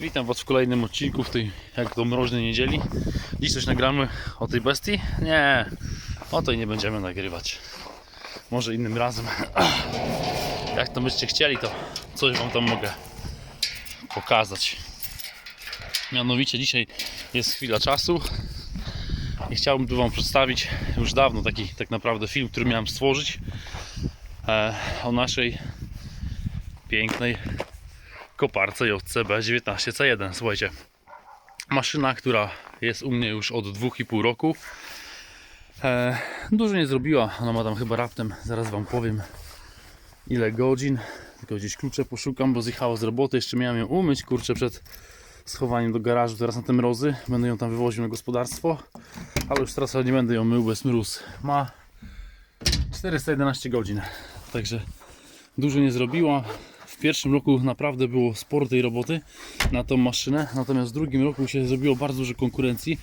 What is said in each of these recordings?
Witam Was w kolejnym odcinku w tej, jak to niedzieli. Dziś coś nagramy o tej bestii? Nie, o tej nie będziemy nagrywać. Może innym razem. Jak to byście chcieli, to coś Wam tam mogę pokazać. Mianowicie dzisiaj jest chwila czasu i chciałbym Wam przedstawić już dawno taki tak naprawdę film, który miałem stworzyć e, o naszej pięknej koparce JCB 19C1. Słuchajcie, maszyna, która jest u mnie już od 2,5 roku. E, dużo nie zrobiła, ona ma tam chyba raptem, zaraz Wam powiem ile godzin. Tylko gdzieś klucze poszukam, bo zjechała z roboty. Jeszcze miałem ją umyć, kurczę, przed schowaniem do garażu teraz na te mrozy. Będę ją tam wywoził na gospodarstwo, ale już teraz nie będę ją mył, jest mróz. Ma 411 godzin, także dużo nie zrobiła. Pierwszym roku naprawdę było sporo tej roboty na tą maszynę, natomiast w drugim roku się zrobiło bardzo dużo konkurencji.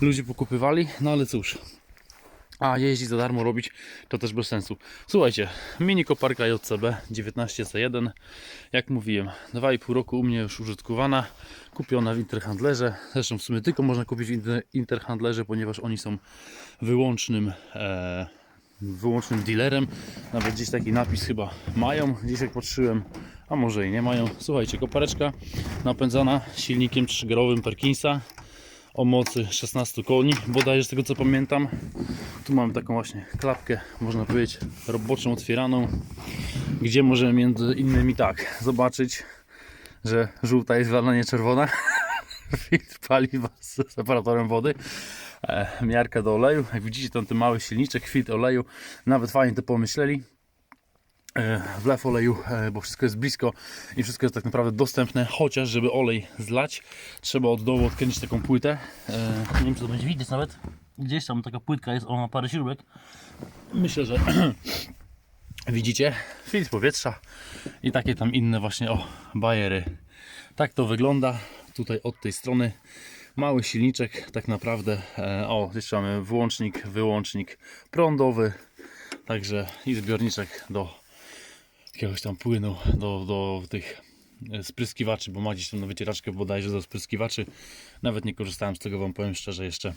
Ludzie pokupywali, no ale cóż. A jeździć za darmo robić to też bez sensu. Słuchajcie, mini koparka JCB 19C1. Jak mówiłem, 2,5 roku u mnie już użytkowana, kupiona w Interhandlerze. Zresztą w sumie tylko można kupić w Inter- Interhandlerze, ponieważ oni są wyłącznym e, wyłącznym dealerem. Nawet gdzieś taki napis chyba mają, gdzieś jak patrzyłem, a może i nie mają. Słuchajcie, kopareczka napędzana silnikiem 3-gerowym Perkinsa o mocy 16 koni, bodajże z tego co pamiętam. Tu mamy taką właśnie klapkę, można powiedzieć, roboczą, otwieraną, gdzie możemy między innymi tak zobaczyć, że żółta jest wlana, nie czerwona. Filtr paliwa z separatorem wody miarka do oleju. Jak widzicie, tam ten mały silniczek, filtr oleju, nawet fajnie to pomyśleli. E, wlew oleju, e, bo wszystko jest blisko i wszystko jest tak naprawdę dostępne, chociaż żeby olej zlać, trzeba od dołu odkręcić taką płytę. E, nie wiem, czy to będzie widać nawet. Gdzieś tam taka płytka jest, ona ma parę śrubek. Myślę, że widzicie. Filtr powietrza i takie tam inne właśnie, o, bajery. Tak to wygląda tutaj od tej strony. Mały silniczek, tak naprawdę. E, o, jeszcze mamy włącznik, wyłącznik prądowy, także i zbiorniczek do jakiegoś tam płynu, do, do tych e, spryskiwaczy, bo ma gdzieś tam na wycieraczkę bodajże do spryskiwaczy. Nawet nie korzystałem z tego, Wam powiem szczerze jeszcze.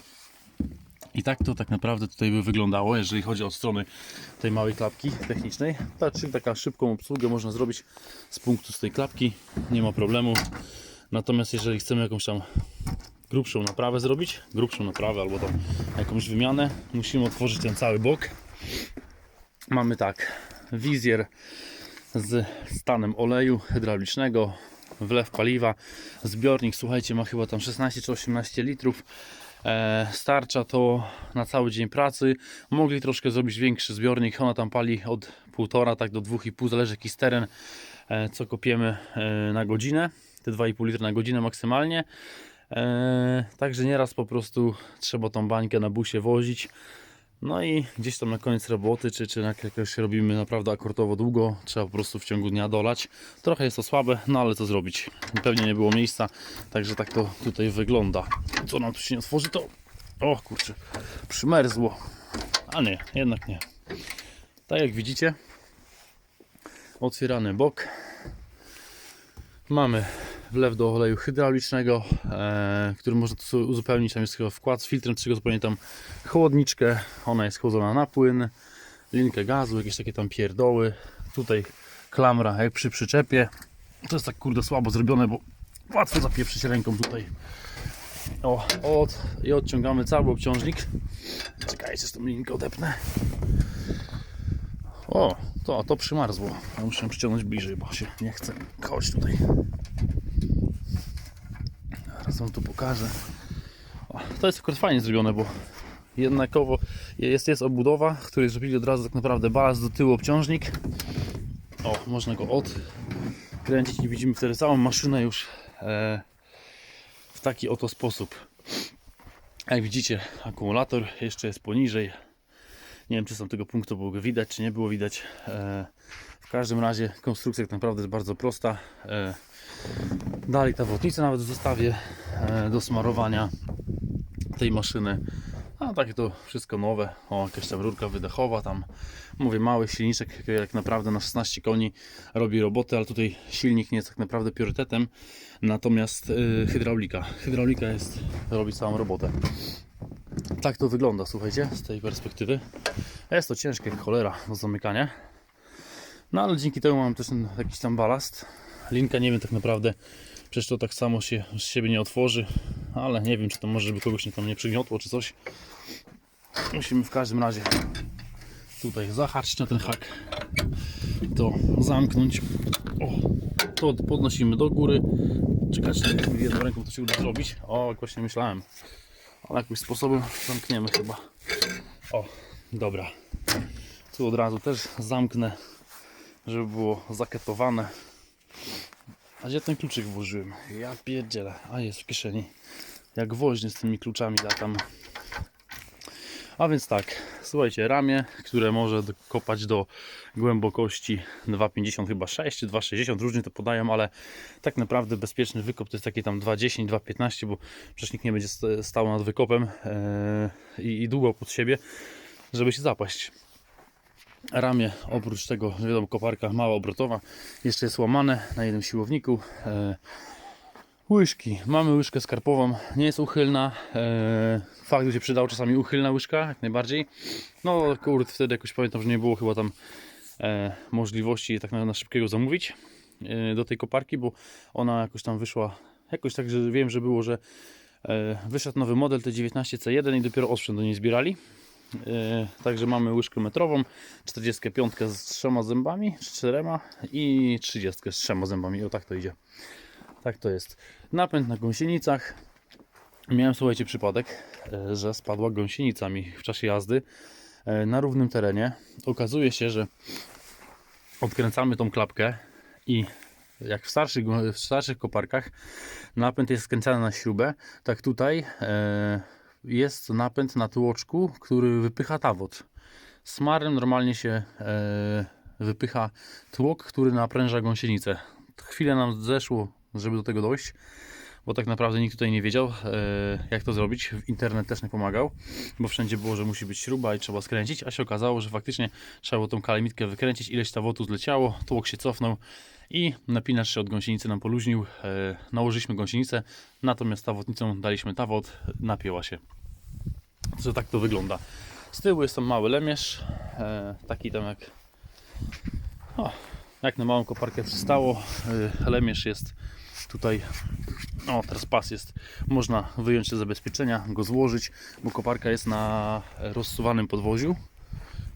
I tak to tak naprawdę tutaj by wyglądało, jeżeli chodzi o strony tej małej klapki technicznej. Ta, czyli taka szybką obsługę można zrobić z punktu z tej klapki, nie ma problemu. Natomiast jeżeli chcemy jakąś tam grubszą naprawę zrobić, grubszą naprawę albo tam jakąś wymianę, musimy otworzyć ten cały bok. Mamy tak, wizjer z stanem oleju hydraulicznego, wlew paliwa, zbiornik, słuchajcie, ma chyba tam 16 czy 18 litrów. E, starcza to na cały dzień pracy. Mogli troszkę zrobić większy zbiornik, ona tam pali od 1,5 tak do 2,5, zależy jaki teren, e, co kopiemy e, na godzinę, te 2,5 litra na godzinę maksymalnie. E, także nieraz po prostu trzeba tą bańkę na busie wozić. No i gdzieś tam na koniec roboty, czy, czy jak jakoś robimy naprawdę akordowo długo, trzeba po prostu w ciągu dnia dolać. Trochę jest to słabe, no ale co zrobić? Pewnie nie było miejsca, także tak to tutaj wygląda. Co nam tu się nie otworzy, to... O kurczę, przymerzło. A nie, jednak nie. Tak jak widzicie, otwierany bok. Mamy wlew do oleju hydraulicznego, e, który można tu uzupełnić. Tam jest chyba wkład z filtrem, z czego co pamiętam, chłodniczkę. Ona jest chłodzona na płyn, linkę gazu, jakieś takie tam pierdoły. Tutaj klamra jak przy przyczepie. To jest tak kurde słabo zrobione, bo łatwo zapieprzyć ręką tutaj. O, od, i odciągamy cały obciążnik. Czekajcie, że tą linkę odepnę. O, to, to przymarzło. Ja muszę przyciągnąć bliżej, bo się nie chce. Chodź tutaj. Wam tu pokażę. O, to jest akurat fajnie zrobione, bo jednakowo jest, jest obudowa, której zrobili od razu tak naprawdę balast do tyłu obciążnik. O, można go odkręcić i widzimy wtedy całą maszynę już e, w taki oto sposób. Jak widzicie, akumulator jeszcze jest poniżej. Nie wiem, czy z tamtego punktu było go widać, czy nie było widać. E, w każdym razie konstrukcja tak naprawdę jest bardzo prosta. E, Dali ta wodnica nawet w zestawie e, do smarowania tej maszyny. A takie to wszystko nowe. O, jakaś tam rurka wydechowa, tam mówię, mały silniczek, jak naprawdę na 16 koni robi robotę, ale tutaj silnik nie jest tak naprawdę priorytetem, natomiast yy, hydraulika. Hydraulika jest, robi całą robotę. Tak to wygląda, słuchajcie, z tej perspektywy. Jest to ciężkie cholera do zamykania. No ale dzięki temu mam też jakiś tam balast. Linka nie wiem tak naprawdę, przecież to tak samo się z siebie nie otworzy, ale nie wiem czy to może żeby kogoś tam nie przygniotło czy coś. Musimy w każdym razie tutaj zahaczyć na ten hak, to zamknąć. O, to podnosimy do góry. Czekać, jedną ręką to się uda zrobić. O, jak właśnie myślałem. Ale jakimś sposobem zamkniemy chyba. O, dobra. Tu od razu też zamknę, żeby było zaketowane. A gdzie ten kluczyk włożyłem? Ja pierdzielę. A jest w kieszeni. Jak woźny z tymi kluczami latam. A więc tak, słuchajcie, ramię, które może kopać do głębokości 2,50 chyba 6 czy 2,60, różnie to podają, ale tak naprawdę bezpieczny wykop to jest takie tam 2,10, 2,15, bo przecież nikt nie będzie st- stał nad wykopem yy, i, i długo pod siebie, żeby się zapaść. Ramię oprócz tego, wiadomo, koparka mała obrotowa, jeszcze jest łamane na jednym siłowniku. Łyżki, mamy łyżkę skarpową, nie jest uchylna. E, fakt, że się przydał czasami uchylna łyżka, jak najbardziej. No kurde, wtedy jakoś pamiętam, że nie było chyba tam e, możliwości tak na, na szybkiego zamówić e, do tej koparki, bo ona jakoś tam wyszła, jakoś tak, że wiem, że było, że e, wyszedł nowy model T19C1 i dopiero osprzęt do niej zbierali. E, Także mamy łyżkę metrową, 45 z trzema zębami, czterema i 30 z trzema zębami. O tak to idzie. Tak to jest. Napęd na gąsienicach. Miałem, słuchajcie, przypadek, e, że spadła gąsienica mi w czasie jazdy e, na równym terenie. Okazuje się, że odkręcamy tą klapkę i jak w starszych, w starszych koparkach napęd jest skręcany na śrubę, tak tutaj e, jest napęd na tłoczku, który wypycha tawot. Smarem normalnie się wypycha tłok, który napręża gąsienicę. Chwilę nam zeszło, żeby do tego dojść, bo tak naprawdę nikt tutaj nie wiedział, e, jak to zrobić. Internet też nie pomagał, bo wszędzie było, że musi być śruba i trzeba skręcić, a się okazało, że faktycznie trzeba było tą kalamitkę wykręcić, ileś tawotu zleciało, tłok się cofnął i napinacz się od gąsienicy nam poluźnił. E, nałożyliśmy gąsienicę, natomiast tawotnicą daliśmy tawot, napięła się. Że tak to wygląda. Z tyłu jest tam mały lemierz, e, taki tam jak o, jak na małą koparkę przystało. Lemierz jest tutaj, o teraz pas jest, można wyjąć te zabezpieczenia, go złożyć, bo koparka jest na rozsuwanym podwoziu.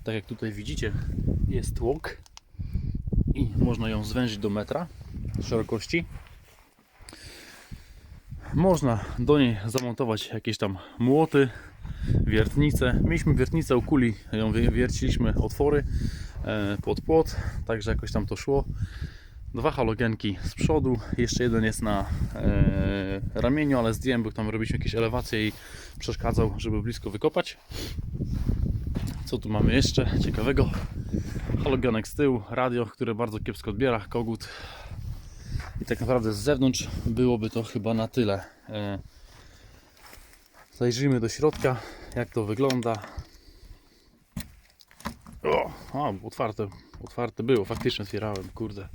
Tak jak tutaj widzicie, jest tłok i można ją zwężyć do metra szerokości. Można do niej zamontować jakieś tam młoty, wiertnicę. Mieliśmy wiertnicę u kuli, ją wierciliśmy otwory e, pod płot, także jakoś tam to szło. Dwa halogenki z przodu, jeszcze jeden jest na e, ramieniu, ale zdjąłem, bo tam robiliśmy jakieś elewacje i przeszkadzał, żeby blisko wykopać. Co tu mamy jeszcze ciekawego? Halogenek z tyłu, radio, które bardzo kiepsko odbiera, kogut. I tak naprawdę z zewnątrz byłoby to chyba na tyle. E, Zajrzyjmy do środka, jak to wygląda. O, otwarte, otwarte było, faktycznie otwierałem, kurde.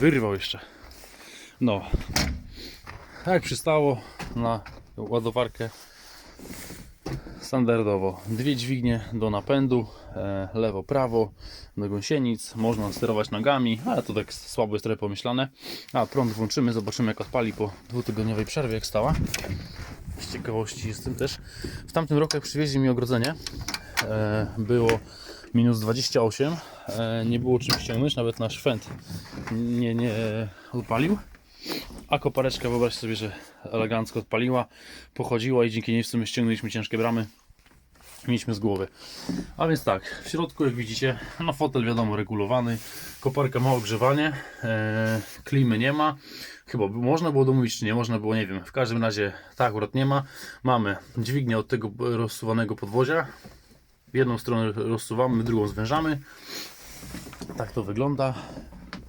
Wyrwał jeszcze. No, jak przystało na ładowarkę standardowo. Dwie dźwignie do napędu, e, lewo, prawo, do gąsienic. Można sterować nogami, ale to tak słabo jest trochę pomyślane. A prąd włączymy, zobaczymy jak odpali po dwutygodniowej przerwie, jak stała. Z ciekawości jestem też. W tamtym roku, jak przywieźli mi ogrodzenie, e, było minus 28. E, nie było czym ściągnąć, nawet nasz fent nie, nie odpalił. A kopareczka, wyobraźcie sobie, że elegancko odpaliła, pochodziła i dzięki niej w sumie ściągnęliśmy ciężkie bramy. Mieliśmy z głowy. A więc tak, w środku jak widzicie, no fotel wiadomo regulowany, koparka ma ogrzewanie, e, klimy nie ma. Chyba można było domówić, czy nie można było, nie wiem. W każdym razie tak akurat nie ma. Mamy dźwignię od tego rozsuwanego podwozia. W jedną stronę rozsuwamy, drugą zwężamy. Tak to wygląda.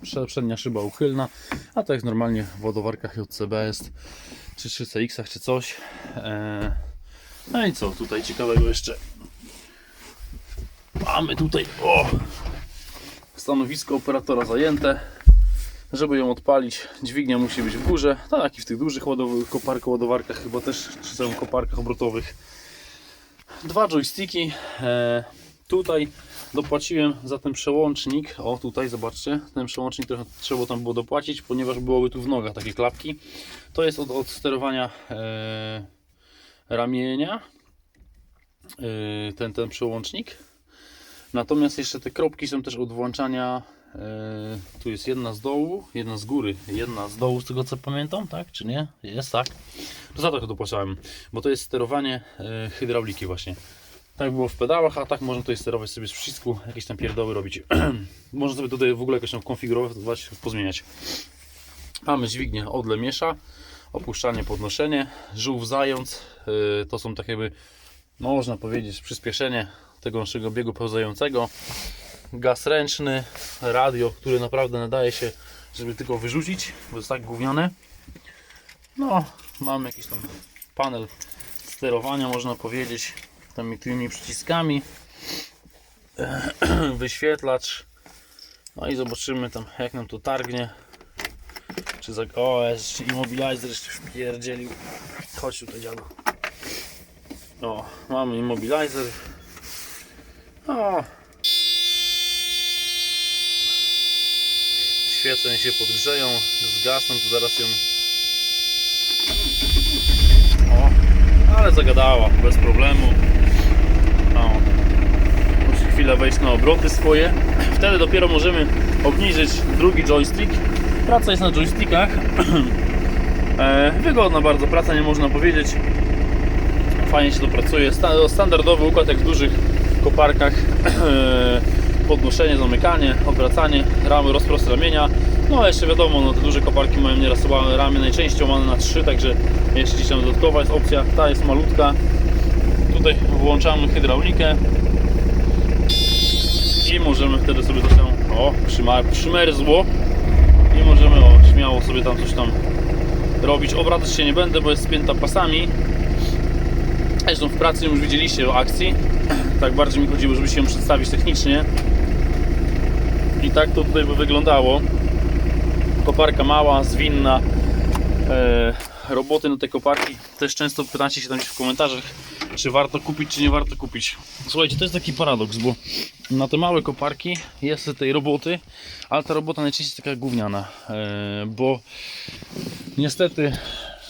Prze- Przednia szyba uchylna, a to jak normalnie w ładowarkach JCB jest, czy 3CX, czy coś. E, No i co tutaj ciekawego jeszcze? Mamy tutaj o, stanowisko operatora zajęte. Żeby ją odpalić, dźwignia musi być w górze, tak i w tych dużych koparko ładowarkach, chyba też, czy tam koparkach obrotowych. Dwa joysticki. E, tutaj dopłaciłem za ten przełącznik. O, tutaj zobaczcie, ten przełącznik trochę trzeba tam było dopłacić, ponieważ byłoby tu w nogach takie klapki. To jest od, od sterowania e, ramienia. E, ten, ten przełącznik. Natomiast jeszcze te kropki są też od włączania. e, tu jest jedna z dołu, jedna z góry, jedna z dołu, z tego co pamiętam, tak? Czy nie? Jest tak. To za to dopłacałem, bo to jest sterowanie e, hydrauliki właśnie. Tak było w pedałach, a tak można tutaj sterować sobie z przycisku, jakieś tam pierdoły robić. można sobie tutaj w ogóle jakoś tam konfigurować, pozmieniać. Mamy dźwignię odle miesza, opuszczanie, podnoszenie, żółw zając, yy, to są tak jakby, można powiedzieć, przyspieszenie tego naszego biegu pełzającego. Gaz ręczny, radio, które naprawdę nadaje się, żeby tylko wyrzucić, bo jest tak gówniane. No, mamy jakiś tam panel sterowania, można powiedzieć, tam tymi przyciskami, wyświetlacz. No i zobaczymy tam, jak nam to targnie. Czy za... O, jeszcze immobilizer jeszcze wpierdzielił. Chodź tutaj, dziadu. O, mamy immobilizer. O. Świece się podgrzeją, zgasną, to zaraz ją o, ale zagadała, bez problemu. Chwilę wejść na obroty swoje. Wtedy dopiero możemy obniżyć drugi joystick. Praca jest na joystickach. e, wygodna bardzo praca, nie można powiedzieć. Fajnie się to pracuje. Sta- Standardowy układ jak w dużych koparkach. Podnoszenie, zamykanie, obracanie, ramy, rozprost ramienia. No a jeszcze wiadomo, no, te duże koparki mają nieraz ramy najczęściej łamane na 3, także jeszcze gdzieś tam dodatkowa jest opcja. Ta jest malutka. Tutaj włączamy hydraulikę i możemy wtedy sobie coś tam, o, przymerzło i możemy o, śmiało sobie tam coś tam robić. Obracać się nie będę, bo jest spięta pasami. Zresztą w pracy już widzieliście o akcji. Tak bardziej mi chodziło, żeby się przedstawić technicznie. I tak to tutaj by wyglądało. Koparka mała, zwinna. E, roboty na te koparki. Też często pytacie się tam w komentarzach, czy warto kupić, czy nie warto kupić. Słuchajcie, to jest taki paradoks, bo na te małe koparki jest tej roboty, ale ta robota najczęściej jest taka gówniana, e, bo niestety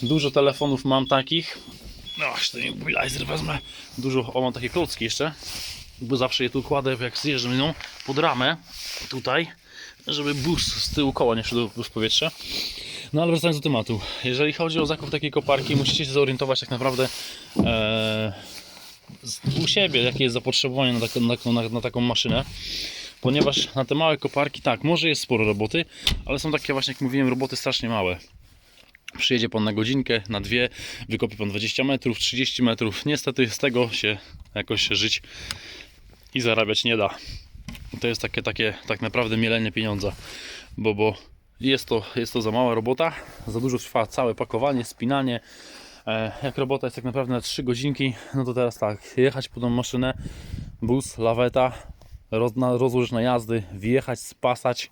dużo telefonów mam takich. No, ten immobilizer wezmę. Dużo, o mam takie klocki jeszcze, bo zawsze je tu kładę, jak zjeżdżam nią pod ramę, tutaj, żeby bus z tyłu koła nie szedł w powietrze. No ale wracając do tematu. Jeżeli chodzi o zakup takiej koparki, musicie się zorientować tak naprawdę e, u siebie, jakie jest zapotrzebowanie na, taką- na, na, taką maszynę. Ponieważ na te małe koparki, tak, może jest sporo roboty, ale są takie właśnie, jak mówiłem, roboty strasznie małe. Przyjedzie Pan na godzinkę, na dwie, wykopie Pan 20 metrów, 30 metrów. Niestety z tego się jakoś żyć i zarabiać nie da. To jest takie, takie tak naprawdę mielenie pieniądza, bo, bo jest, to, jest to za mała robota, za dużo trwa całe pakowanie, spinanie. E, Jak robota jest tak naprawdę na 3 godzinki, no to teraz tak, jechać po tą maszynę, bus, laweta, roz, na, rozłożyć na jazdy, wjechać, spasać,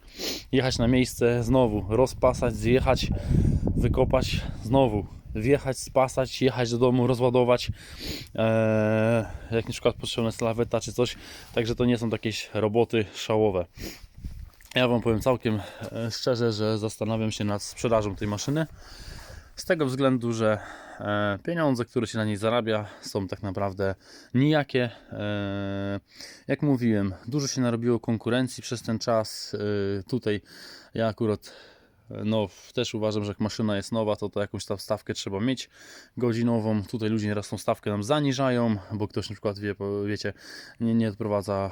jechać na miejsce, znowu rozpasać, zjechać, wykopać, znowu wjechać, spasać, jechać do domu, rozładować. Eee, jak na przykład potrzebna jest laweta czy coś, także to nie są jakieś roboty szałowe. Ja Wam powiem całkiem e, szczerze, że zastanawiam się nad sprzedażą tej maszyny. Z tego względu, że pieniądze, które się na niej zarabia, są tak naprawdę nijakie. E, jak mówiłem, dużo się narobiło konkurencji przez ten czas. E, tutaj ja akurat e, no, też uważam, że jak maszyna jest nowa, to, to jakąś tam stawkę trzeba mieć godzinową. Tutaj ludzie nieraz tą stawkę nam zaniżają, bo ktoś na przykład wie, wiecie, nie, nie odprowadza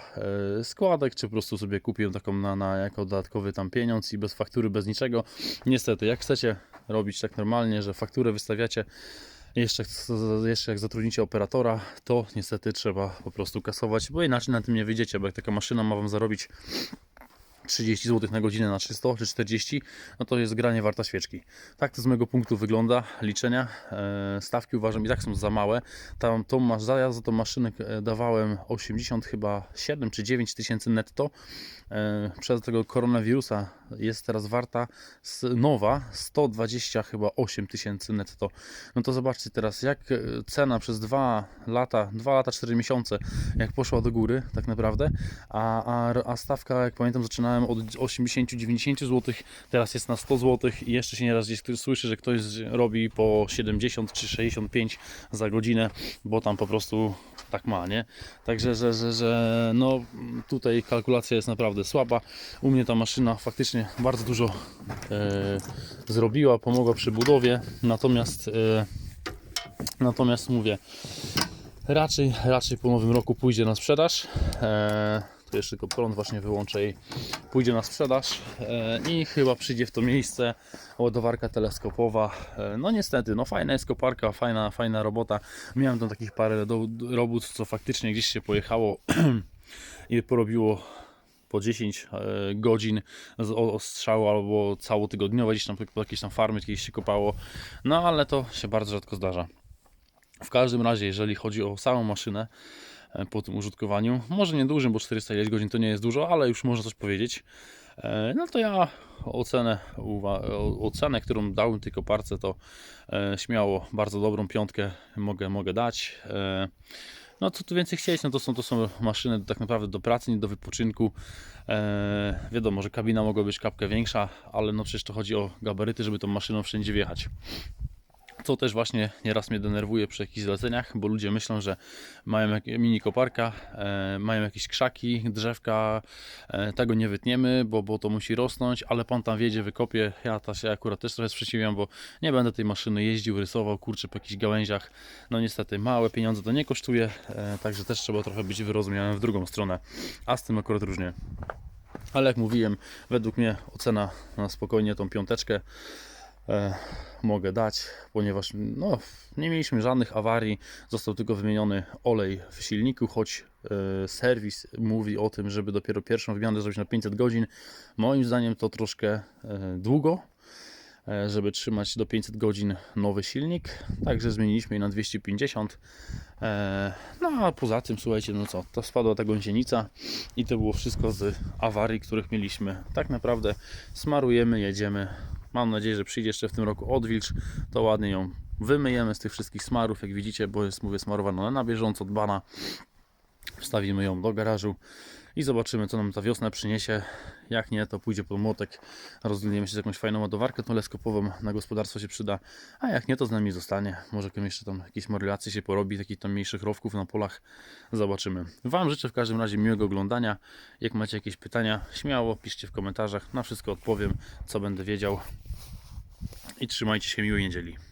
e, składek, czy po prostu sobie kupił taką na, na jako dodatkowy tam pieniądz i bez faktury, bez niczego. Niestety, jak chcecie robić tak normalnie, że fakturę wystawiacie jeszcze, jeszcze jak zatrudnicie operatora, to niestety trzeba po prostu kasować, bo inaczej na tym nie wyjdziecie, bo jak taka maszyna ma Wam zarobić 30 zł na godzinę na 300 czy 40, no to jest granie warta świeczki. Tak to z mojego punktu wygląda liczenia. E, stawki uważam i tak są za małe. Tam tą masz zajazd za tą maszynę e, dawałem 80 chyba 7 czy 9 tysięcy netto. E, przez tego koronawirusa jest teraz warta nowa 120 chyba 8 tysięcy netto. No to zobaczcie teraz jak cena przez 2 lata, 2 lata 4 miesiące jak poszła do góry tak naprawdę, a, a, a stawka jak pamiętam od 80-90 zł, teraz jest na 100 zł i jeszcze się nieraz gdzieś słyszy, że ktoś robi po 70 czy 65 za godzinę, bo tam po prostu tak ma, nie? Także, że, że, że no tutaj kalkulacja jest naprawdę słaba. U mnie ta maszyna faktycznie bardzo dużo e, zrobiła, pomogła przy budowie, natomiast e, natomiast mówię, raczej, raczej po nowym roku pójdzie na sprzedaż. E, tu jeszcze tylko prąd właśnie wyłączę i pójdzie na sprzedaż e, i chyba przyjdzie w to miejsce ładowarka teleskopowa. E, no niestety, no fajna jest koparka, fajna, fajna robota. Miałem tam takich parę robót, co faktycznie gdzieś się pojechało i porobiło po 10 e, godzin ostrzału albo całotygodniowe, gdzieś tam jakieś tam farmy gdzieś się kopało. No ale to się bardzo rzadko zdarza. W każdym razie, jeżeli chodzi o samą maszynę po tym użytkowaniu, może nie dużym, bo 400 ileś godzin to nie jest dużo, ale już można coś powiedzieć. E, No to ja ocenę, ocenę którą dałem tej koparce, to e, śmiało bardzo dobrą piątkę mogę, mogę dać. E, No co tu więcej chcieć, no to są, to są maszyny tak naprawdę do pracy, nie do wypoczynku. E, wiadomo, że kabina mogła być kapkę większa, ale no przecież to chodzi o gabaryty, żeby tą maszyną wszędzie wjechać. Co też właśnie nieraz mnie denerwuje przy jakichś zleceniach, bo ludzie myślą, że mają mini koparka, e, mają jakieś krzaki, drzewka, e, tego nie wytniemy, bo, bo to musi rosnąć, ale pan tam wiedzie, wykopie. Ja ta się akurat też trochę sprzeciwiam, bo nie będę tej maszyny jeździł, rysował, kurczę po jakichś gałęziach. No niestety małe pieniądze to nie kosztuje, e, także też trzeba trochę być wyrozumiałym w drugą stronę, a z tym akurat różnie. Ale jak mówiłem, według mnie ocena na spokojnie tą piąteczkę mogę dać, ponieważ no, nie mieliśmy żadnych awarii, został tylko wymieniony olej w silniku, choć e, serwis mówi o tym, żeby dopiero pierwszą wymianę zrobić na 500 godzin. Moim zdaniem to troszkę e, długo, e, żeby trzymać do 500 godzin nowy silnik, także zmieniliśmy je na 250. E, no a poza tym, słuchajcie, no co, to spadła ta gąsienica i to było wszystko z awarii, których mieliśmy. Tak naprawdę smarujemy, jedziemy. Mam nadzieję, że przyjdzie jeszcze w tym roku odwilż, to ładnie ją wymyjemy z tych wszystkich smarów, jak widzicie, bo jest, mówię, smarowana na bieżąco, dbana. Wstawimy ją do garażu i zobaczymy, co nam ta wiosna przyniesie. Jak nie, to pójdzie pod młotek, rozwiniemy się z jakąś fajną ładowarkę teleskopową, na gospodarstwo się przyda, a jak nie, to z nami zostanie. Może jeszcze tam jakieś morylacje się porobi, takich tam mniejszych rowków na polach, zobaczymy. Wam życzę w każdym razie miłego oglądania. Jak macie jakieś pytania, śmiało piszcie w komentarzach, na wszystko odpowiem, co będę wiedział. I trzymajcie się miłej niedzieli.